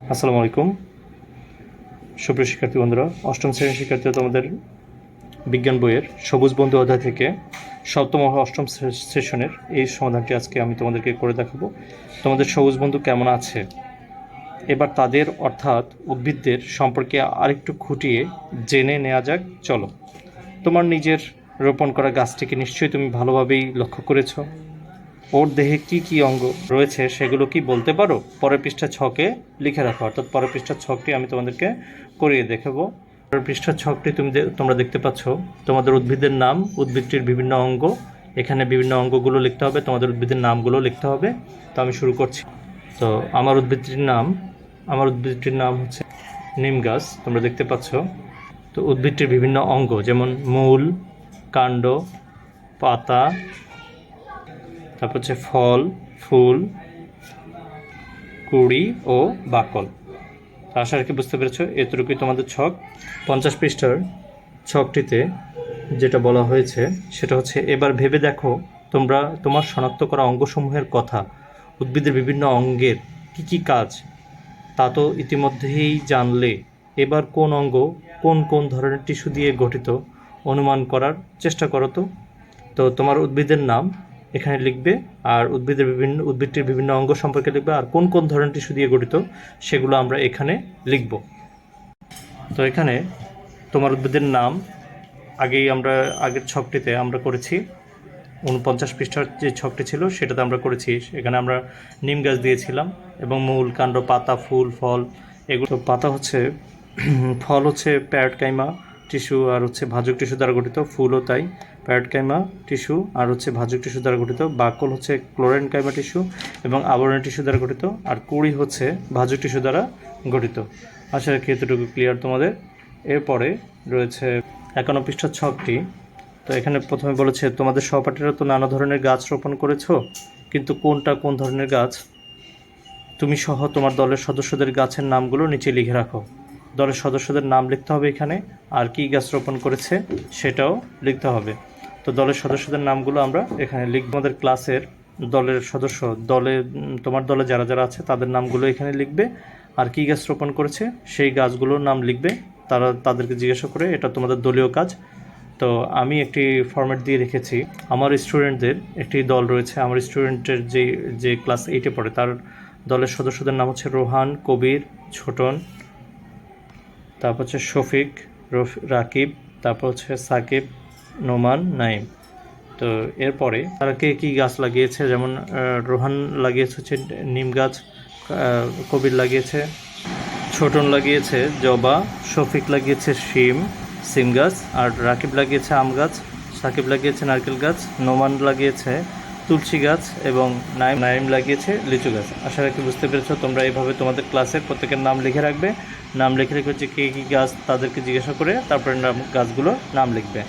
আসসালামু আলাইকুম। সুপ্রিয় শিক্ষার্থী বন্ধুরা, অষ্টম শ্রেণির শিক্ষার্থীরা তোমাদের বিজ্ঞান বইয়ের সবুজ বন্ধু অধ্যায় থেকে সপ্তম অষ্টম সেশনের এই সমাধানটি আজকে আমি তোমাদেরকে করে দেখাবো। তোমাদের সবুজ বন্ধু কেমন আছে? এবার তাদের অর্থাৎ উদ্ভিদদের সম্পর্কে আরেকটু খুঁটিয়ে জেনে নেওয়া যাক। চলো, তোমার নিজের রোপণ করা গাছটিকে নিশ্চয়ই তুমি ভালোভাবেই লক্ষ্য করেছ। ওর দেহে কি কি অঙ্গ রয়েছে সেগুলো কি বলতে পারো? পরের পৃষ্ঠা ছকে লিখে রাখো। অর্থাৎ পরের পৃষ্ঠার ছকটি আমি তোমাদেরকে করিয়ে দেখাবো। পরের পৃষ্ঠার ছকটি তুমি তোমরা দেখতে পাচ্ছ। তোমাদের উদ্ভিদের নাম, উদ্ভিদটির বিভিন্ন অঙ্গ। এখানে বিভিন্ন অঙ্গগুলো লিখতে হবে। তোমাদের উদ্ভিদের নামগুলো লিখতে হবে। তো আমি শুরু করছি। তো আমার উদ্ভিদটির নাম, আমার উদ্ভিদটির নাম হচ্ছে নিম গাছ। তোমরা দেখতে পাচ্ছ। তো উদ্ভিদটির বিভিন্ন অঙ্গ যেমন মূল, কাণ্ড, পাতা তারপর হচ্ছে ফল, ফুল, কুড়ি ও বাকল। আশা রাখি বুঝতে পেরেছ, এতটুকুই তোমাদের ছক। পঞ্চাশ পৃষ্ঠার ছকটিতে যেটা বলা হয়েছে, সেটা হচ্ছে, এবার ভেবে দেখো তোমরা তোমার শনাক্ত করা অঙ্গসমূহের কথা। উদ্ভিদের বিভিন্ন অঙ্গের কি কি কাজ? তা তো ইতিমধ্যেই জানলে। এবার কোন অঙ্গ কোন কোন ধরনের টিস্যু দিয়ে গঠিত? অনুমান করার চেষ্টা করো তো। তো তোমার উদ্ভিদের নাম এখানে লিখবে আর উদ্ভিদের বিভিন্ন, উদ্ভিদটির বিভিন্ন অঙ্গ সম্পর্কে লিখবে আর কোন কোন ধরনের টিস্যু দিয়ে গঠিত সেগুলো আমরা এখানে লিখব। তো এখানে তোমার উদ্ভিদের নাম, আগেই আমরা, আগের ছকটিতে আমরা করেছি, উনপঞ্চাশ পৃষ্ঠার যে ছকটি ছিল সেটাতে আমরা করেছি। এখানে আমরা নিম গাছ দিয়েছিলাম এবং মূল কাণ্ড, পাতা, ফুল, ফল, এগুলো পাতা হচ্ছে, ফল হচ্ছে প্যারট কাইমা টিস্যু আর হচ্ছে ভাজক টিস্যু দ্বারা গঠিত, ফুলও তাই, প্যারট কাইমা টিস্যু আর হচ্ছে ভাজক টিস্যু দ্বারা গঠিত, বাকল হচ্ছে ক্লোরেন কাইমা টিস্যু এবং আবরণী টিস্যু দ্বারা গঠিত আর কুড়ি হচ্ছে ভাজক টিস্যু দ্বারা গঠিত। আশা রাখি এতটুকু ক্লিয়ার তোমাদের। এরপরে রয়েছে একান্ন পৃষ্ঠার ছকটি। তো এখানে প্রথমে বলেছে, তোমাদের সহপাঠীরা তো নানা ধরনের গাছ রোপণ করেছ, কিন্তু কোনটা কোন ধরনের গাছ? তুমি সহ তোমার দলের সদস্যদের গাছের নামগুলো নিচে লিখে রাখো। দলের সদস্যদের নাম লিখতে হবে এখানে, আর কি গাছ রোপণ করেছে সেটাও লিখতে হবে। তো দলের সদস্যদের নামগুলো আমরা এখানে লিখব। আমাদের ক্লাসের দলের সদস্য, দলে, তোমার দলে যারা যারা আছে, তাদের নামগুলো এখানে লিখবে। আর কি গাছ রোপণ করেছে সেই গাছগুলোর নাম লিখবে। তারা তাদেরকে জিজ্ঞাসা করে, এটা তোমাদের দলীয় কাজ? তো আমি একটি ফরম্যাট দিয়ে রেখেছি। আমার স্টুডেন্টদের একটি দল রয়েছে। আমার স্টুডেন্টের যে যে ক্লাস এইটে পড়ে, তার দলের সদস্যদের নাম হচ্ছে রোহান, কবির, ছোটন তারপর হচ্ছে শফিক রাকিব, তারপর হচ্ছে সাকিব, নোমান নাইম তো এরপরে তারা কে কী গাছ লাগিয়েছে? যেমন রোহান লাগিয়েছে হচ্ছে নিম গাছ কবির লাগিয়েছে, ছোটন লাগিয়েছে জবা, শফিক লাগিয়েছে শিম, সিম গাছ, আর রাকিব লাগিয়েছে আম গাছ, সাকিব লাগিয়েছে নারকেল গাছ, নোমান লাগিয়েছে তুলসী গাছ এবং নাইম নাইম লাগিয়েছে লিচু গাছ। আশা রাখি বুঝতে পেরেছ, তোমরা এইভাবে তোমাদের ক্লাসের প্রত্যেকের নাম লিখে রাখবে। নাম লিখে রেখে হচ্ছে কে কী গাছ তাদেরকে জিজ্ঞাসা করে তারপরে নাম গাছগুলোর নাম লিখবে।